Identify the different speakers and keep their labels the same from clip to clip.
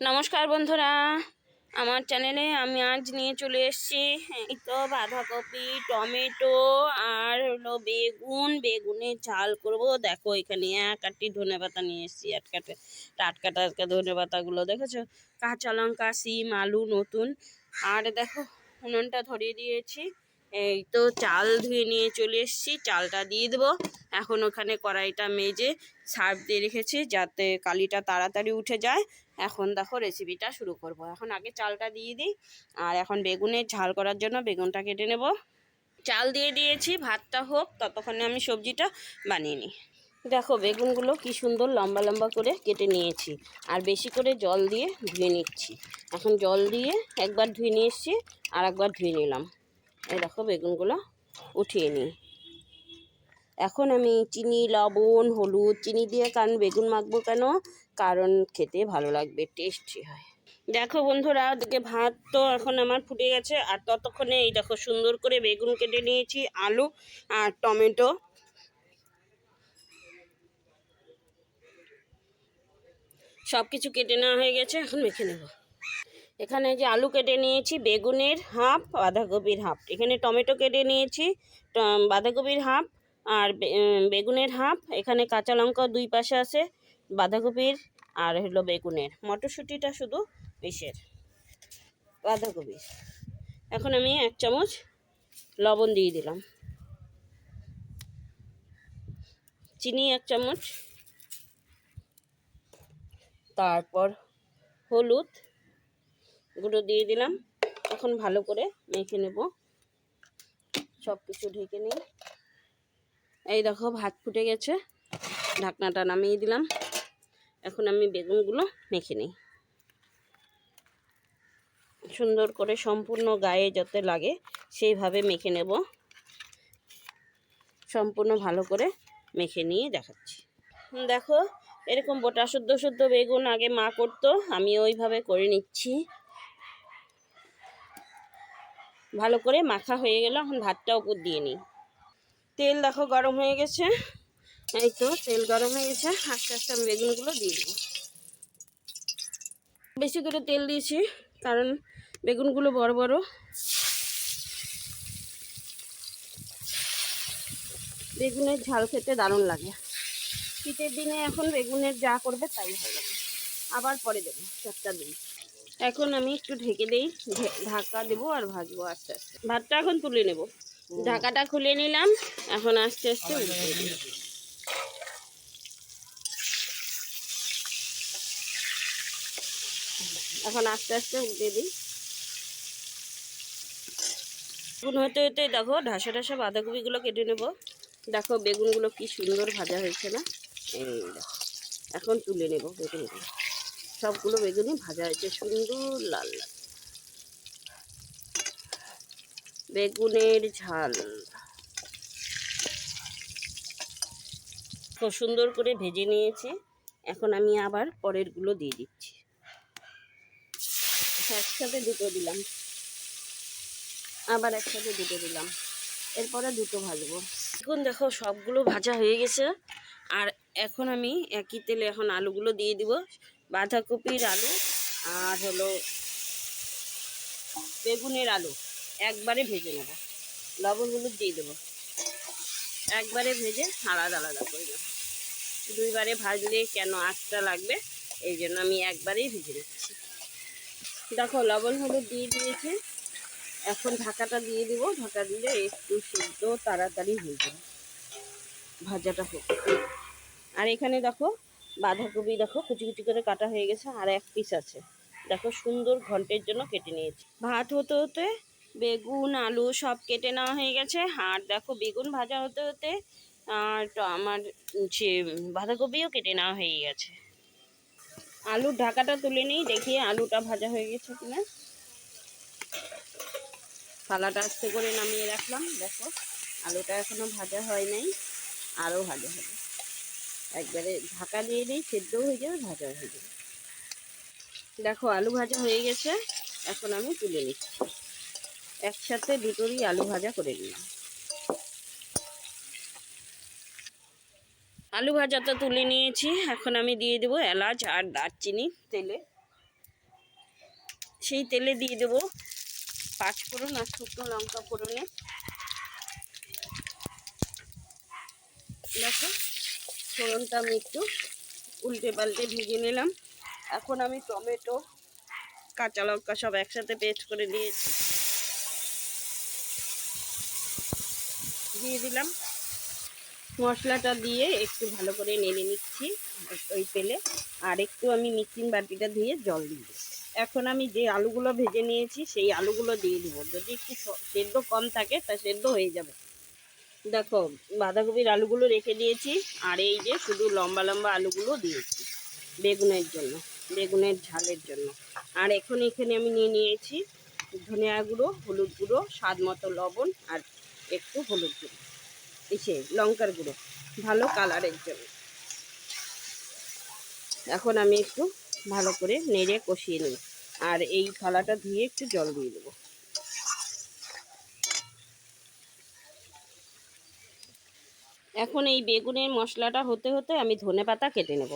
Speaker 1: নমস্কার বন্ধুরা, আমার চ্যানেলে আমি আজ নিয়ে চলে এসেছি। এই তো বাঁধাকপি, টমেটো আর হলো বেগুন। বেগুনের ঝাল করব। দেখো এখানে এক আটটি ধনে পাতা নিয়ে এসেছি আটকাটে টাটকা টাটকা ধনে পাতাগুলো, দেখেছ? কাঁচা লঙ্কা, সিম, আলু নতুন। আর দেখো, উনুনটা ধরিয়ে দিয়েছি। এই তো চাল ধুয়ে নিয়ে চলে এসেছি। চালটা দিয়ে দেবো। এখন ওখানে কড়াইটা মেজে সার্ফ দিয়ে রেখেছি যাতে কালিটা তাড়াতাড়ি উঠে যায়। এখন দেখো রেসিপিটা শুরু করব। এখন আগে চালটা দিয়ে দিই, আর এখন বেগুনের ঝাল করার জন্য বেগুনটা কেটে নেব। চাল দিয়ে দিয়েছি, ভাতটা হোক, ততক্ষণে আমি সবজিটা বানিয়ে নিই। দেখো বেগুনগুলো কি সুন্দর লম্বা লম্বা করে কেটে নিয়েছি, আর বেশি করে জল দিয়ে ধুয়ে নিচ্ছি। এখন জল দিয়ে একবার ধুয়ে নিয়ে এসেছি আর একবার ধুয়ে নিলাম। এই দেখো বেগুনগুলো উঠিয়ে নিই। এখন আমি চিনি, লবণ, হলুদ, চিনি দিয়ে কারণ বেগুন মাখবো কেন? কারণ খেতে ভালো লাগবে টেস্টি হয়। দেখো বন্ধুরা, ওদিকে ভাত তো এখন আমার ফুটে গেছে। আর ততক্ষণে এই দেখো সুন্দর করে বেগুন কেটে নিয়েছি, আলু আর টমেটো। সব কিছু কেটে নেওয়া হয়ে গেছে, এখন মেখে নেব। এখানে যে আলু কেটে নিয়েছি, বেগুনের হাফ, বাঁধাকপির হাফ। এখানে টমেটো কেটে নিয়েছি বাঁধাকপির হাফ। আর বেগুনের হাফ, এখানে কাঁচা লঙ্কা দুই পাশে আছে, বাঁধাকপির আর হলো বেগুনের। মটরশুঁটিটা শুধু ইসের বাঁধাকপির। এখন আমি এক চামচ লবণ দিয়ে দিলাম। চিনি এক চামচ। তারপর হলুদ গুঁড়ো দিয়ে দিলাম। এখন ভালো করে মেখে নেব। সব কিছু ঢেকে নিই এই দেখো, ভাত ফুটে গেছে। ঢাকনাটা নামিয়ে দিলাম। এখন আমি বেগুনগুলো মেখে নিই। সুন্দর করে সম্পূর্ণ গায়ে যাতে লাগে, সেইভাবে মেখে নেব। সম্পূর্ণ ভালো করে মেখে নিয়ে দেখাচ্ছি। দেখো, এরকম বোটা শুদ্ধ শুদ্ধ বেগুন আগে মা করতো, আমি ওইভাবে করে নিচ্ছি। ভালো করে মাখা হয়ে গেল, এখন ভাতটা উপর দিয়ে নিই। তেল দেখো গরম হয়ে গেছে। এই তো তেল গরম হয়ে গেছে, আস্তে আস্তে আমি বেগুনগুলো দিয়ে দেবো। বেশি করে তেল দিয়েছি, কারণ বেগুনগুলো বড় বড়। বেগুনের ঝাল খেতে দারুণ লাগে। শীতের দিনে এখন বেগুনের যা করবে তাই হয়ে যাবে। আবার পরে দেবো চারটা দিন। এখন আমি একটু ঢেকে দিই ঢাকা দেবো আর ভাজবো আস্তে আস্তে। ভাতটা এখন তুলে নেব। ঢাকাটা খুলে নিলাম। এখন আস্তে আস্তে এখন আস্তে আস্তে উল্টে দিই। বেগুন হতে হতে দেখো, ঢাসা ঢাসা বাঁধাকপিগুলো কেটে নেব। দেখো বেগুনগুলো কি সুন্দর ভাজা হয়েছে না? এই এখন তুলে নেব বেগুনগুলো। সবগুলো বেগুনই ভাজা হয়েছে, সুন্দর লাল লাল। বেগুনের ঝাল। খুব সুন্দর করে ভেজে নিয়েছি। এখন আমি আবার পরেরগুলো দিয়ে দিচ্ছি। একসাথে দুটো দিলাম। আবার একসাথে দুটো দিলাম। এরপরে দুটো ভাজবো। এখন দেখো, সবগুলো ভাজা হয়ে গেছে। আর এখন আমি একই তেলে এখন আলুগুলো দিয়ে দিব। বাঁধাকপির আলু আর হলো বেগুনের আলু। একবারে ভেজে নেব। লবণ হলুদ দিয়ে দেবো। একবারে ভেজে আলাদা আলাদা করে নেব। দুইবারে ভাজলে কেন আঁচটা লাগবে? এই জন্য আমি একবারেই ভেজে নিচ্ছি। দেখো, লবণ হলুদ দিয়ে দিয়েছি। এখন ঢাকাটা দিয়ে দিব। ঢাকা দিলে একটু সিদ্ধ তাড়াতাড়ি হয়ে যাবে। ভাজাটা হোক। আর এখানে দেখো, বাঁধাকপি দেখো, কুচি কুচি করে কাটা হয়ে গেছে। আর এক পিস আছে। দেখো, সুন্দর ঘন্টের জন্য কেটে নিয়েছি। ভাত হতে হতে বেগুন, আলু সব কেটে নেওয়া হয়ে গেছে। আর দেখো বেগুন ভাজা হতে হতে, আর আমার যে বাঁধাকপিও কেটে নেওয়া হয়ে গেছে। আলুর ঢাকাটা তুলে নিই, দেখি আলুটা ভাজা হয়ে গেছে কিনা। থালাটা আস্তে করে নামিয়ে রাখলাম, দেখো। আলুটা এখনও ভাজা হয় নাই, আরও ভাজা হবে। একবারে ঢাকা দিয়ে দিই, সেদ্ধও হয়ে যাবে ভাজা হয়ে যাবে। দেখো আলু ভাজা হয়ে গেছে, এখন আমি তুলে নিচ্ছি। একসাথে দুটোরই আলু ভাজা করে নিলাম। আলু ভাজাটা তুলে নিয়েছি। এখন আমি দিয়ে দেবো এলাচ আর দারচিনি তেলে। সেই তেলে দিয়ে দেবো পাঁচ ফোড়ন আর শুকনো লঙ্কা ফোড়নে। দেখো, ফোড়নটা আমি একটু উল্টে পাল্টে ভেজে নিলাম। এখন আমি টমেটো, কাঁচা লঙ্কা সব একসাথে পেস্ট করে দিয়েছি। দিয়ে দিলাম। মশলাটা দিয়ে একটু ভালো করে নেড়ে নিচ্ছি ওই তেলে। আর একটু আমি মিক্সিং বাটিটা ধুয়ে জল দিয়ে এখন আমি যে আলুগুলো ভেজে নিয়েছি, সেই আলুগুলো দিয়ে দিব। যদি একটু সেদ্ধ কম থাকে, তা সেদ্ধ হয়ে যাবে। দেখো, বাঁধাকপির আলুগুলো রেখে দিয়েছি। আর এই যে শুধু লম্বা লম্বা আলুগুলো দিয়েছি, বেগুনের জন্য, বেগুনের ঝালের জন্য। আর এখন এখানে আমি নিয়ে নিয়েছি ধনিয়া গুঁড়ো, হলুদ গুঁড়ো, স্বাদ মতো লবণ আর একটু হলুদ গুঁড়ো, এসে লঙ্কার গুঁড়ো, ভালো কালারের জন্য। এখন আমি একটু ভালো করে নেড়ে কষিয়ে নিই, আর এই থালাটা ধুয়ে একটু জল দিয়ে দেবো। এখন এই বেগুনের মশলাটা হতে হতে আমি ধনে পাতা কেটে নেব।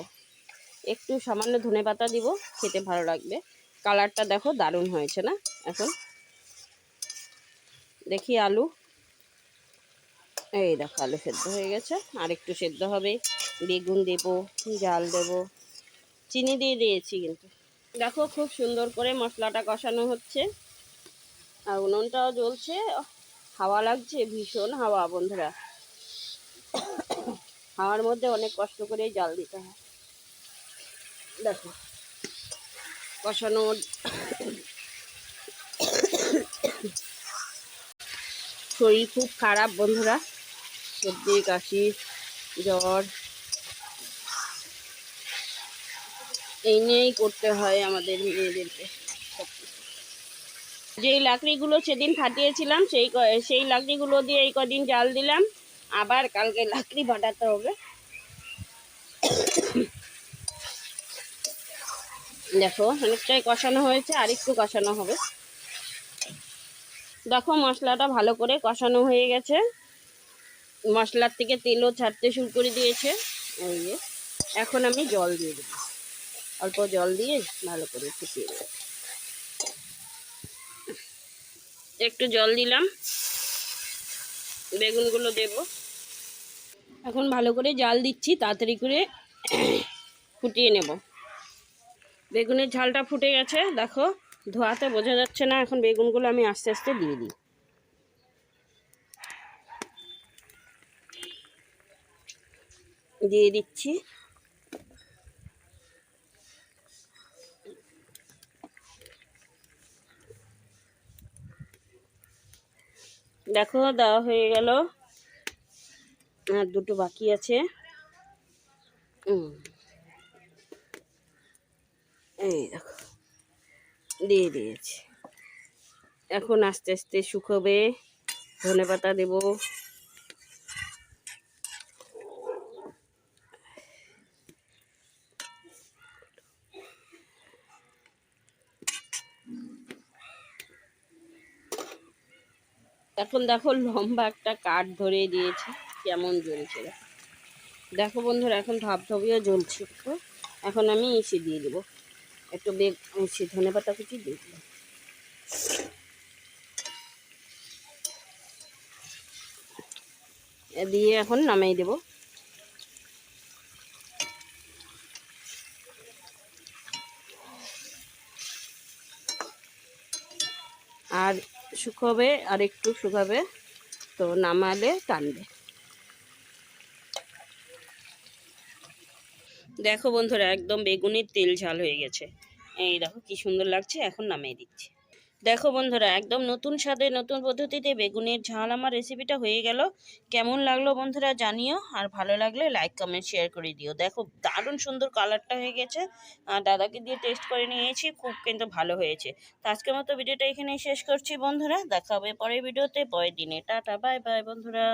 Speaker 1: একটু সামান্য ধনে পাতা দিব, খেতে ভালো লাগবে। কালারটা দেখো দারুণ হয়েছে না? এখন দেখি আলু এই দেখো আলু সেদ্ধ হয়ে গেছে। আর একটু সেদ্ধ হবে বেগুন দেব, জাল দেব, চিনি দিয়ে দিয়েছি কিন্তু। দেখো খুব সুন্দর করে মশলাটা কষানো হচ্ছে। আর উনুনটাও জ্বলছে। হাওয়া লাগছে, ভীষণ হাওয়া বন্ধুরা। হাওয়ার মধ্যে অনেক কষ্ট করে জাল দিতে হয়। দেখো, কষানো শরীর খুব খারাপ বন্ধুরা। সর্দি, কাশি, জ্বর। এই নিয়েই করতে হয় আমাদের মেয়েদেরকে। যেই লাকড়িগুলো সেদিন ফাটিয়েছিলাম, সেই সেই লাকড়িগুলো দিয়ে এই কদিন জাল দিলাম। আবার কালকে লাকড়ি ফাটাতে হবে। দেখো, অনেকটাই কষানো হয়েছে, আর একটু কষানো হবে। দেখো, মশলাটা ভালো করে কষানো হয়ে গেছে। মশলার থেকে তেলও ছাড়তে শুরু করে দিয়েছে। যে, এখন আমি জল দিয়ে দেবো অল্প জল দিয়ে ভালো করে ফুটিয়ে দেবো একটু জল দিলাম। বেগুনগুলো দেব। এখন ভালো করে জাল দিচ্ছি, তাড়াতাড়ি করে ফুটিয়ে নেব। বেগুনের ঝালটা ফুটে গেছে, দেখো, ধোয়াতে বোঝা যাচ্ছে না। এখন বেগুনগুলো আমি আস্তে আস্তে দিয়ে দিই। দিয়ে দিচ্ছি। দেখো, দেওয়া হয়ে গেল। আর দুটো বাকি আছে। এই দেখো, দিয়ে দিয়েছি। এখন আস্তে আস্তে শুকোবে। ধনে পাতা দেবো। এখন দেখো লম্বা একটা কাঠ ধরে দিয়েছে, কেমন জ্বলছে দেখো। বন্ধুরা, এখন ধপধপিও জ্বলছে এখন আমি ইসে দিয়ে দেবো। একটু বেগ ইসে ধনে পাতা কুচি দিয়ে দেব। দিয়ে এখন নামিয়ে দেবো। আর শুকাবে, আর একটু শুকাবে, তো নামালে টানবে। দেখো বন্ধুরা, একদম বেগুনের তেল ঝাল হয়ে গেছে। এই দেখো কি সুন্দর লাগছে, এখন নামিয়ে দিচ্ছি। দেখো বন্ধুরা, একদম নতুন স্বাদে নতুন পদ্ধতিতে বেগুনের ঝাল আমার রেসিপিটা হয়ে গেল। কেমন লাগল বন্ধুরা জানিও, আর ভালো লাগলে লাইক কমেন্ট শেয়ার করে দিও। দেখো দারুণ সুন্দর কালারটা হয়ে গেছে, আর দাদাকে দিয়ে টেস্ট করে নিয়েছি, খুব কিন্তু ভালো হয়েছে। তো আজকের মতো ভিডিওটা এখানেই শেষ করছি বন্ধুরা, দেখা হবে পরের ভিডিওতে পরের দিনে। টাটা বাই বাই বন্ধুরা।